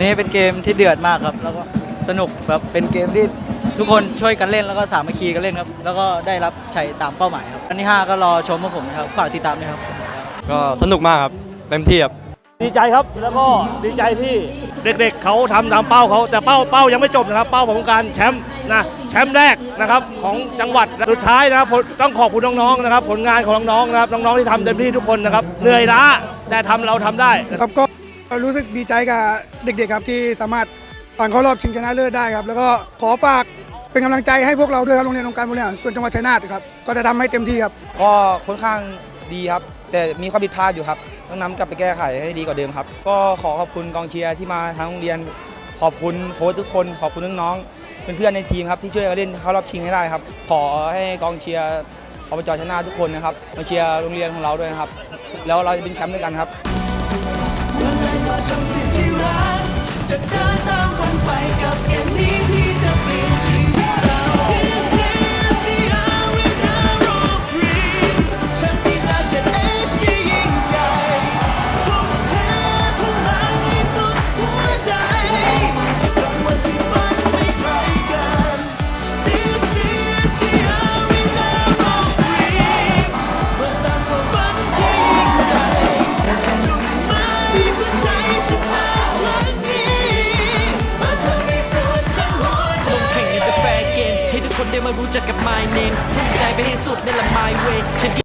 นี่เป็นเกมที่เดือดมากครับ แล้วก็สนุกแบบเป็นเกมที่ทุกคนช่วยกันเล่นแล้วก็สามัคคีกันเล่นครับ แล้วก็ได้รับชัยตามเป้าหมายครับ อันที่5ก็รอชมพวกผมนะครับ ฝากติดตามด้วยครับ ก็สนุกมากครับ เต็มที่ครับ ดีใจครับแล้วก็ดีใจที่เด็กๆเขาทำตามเป้าเขาแต่เป้าเป้ายังไม่จบนะครับ เป้าของการแชมป์นะแชมป์แรกนะครับของจังหวัดสุดท้ายนะครับผมต้องขอบคุณน้องๆนะครับ ผลงานของน้องๆนะครับน้องๆที่ทำเต็มที่ทุกคนนะครับเหนื่อยล้าแต่ทำเราทำได้นะครับ ครับก็ รู้สึกดีใจกับเด็กๆครับที่สามารถผ่านเข้ารอบชิงชนะเลิศได้ครับ แล้วก็ขอฝากเป็นกำลังใจให้พวกเราด้วยครับโรงเรียนองค์การบริหารส่วนจังหวัดชัยนาทครับก็จะทำให้เต็มที่ครับ ก็ค่อนข้างดีครับ แต่มีความผิดพลาดอยู่ครับ ต้องนำกลับไปแก้ไขให้ดีกว่าเดิมครับ ก็ขอขอบคุณกองเชียร์ที่มาทั้งโรงเรียน ขอบคุณโค้ชทุกคน ขอบคุณน้องๆเพื่อนๆในทีมครับที่ช่วยกันเล่นเข้ารอบชิงให้ได้ครับ ขอให้กองเชียร์อบจชนะทุกคนนะครับมาเชียร์โรงเรียนของเราด้วยนะครับ แล้วเราจะเป็นแชมป์ด้วยกันครับ เกมให้ทุกคนได้มารู้จักกับ my name ทุ่มใจไปให้สุดในละ my way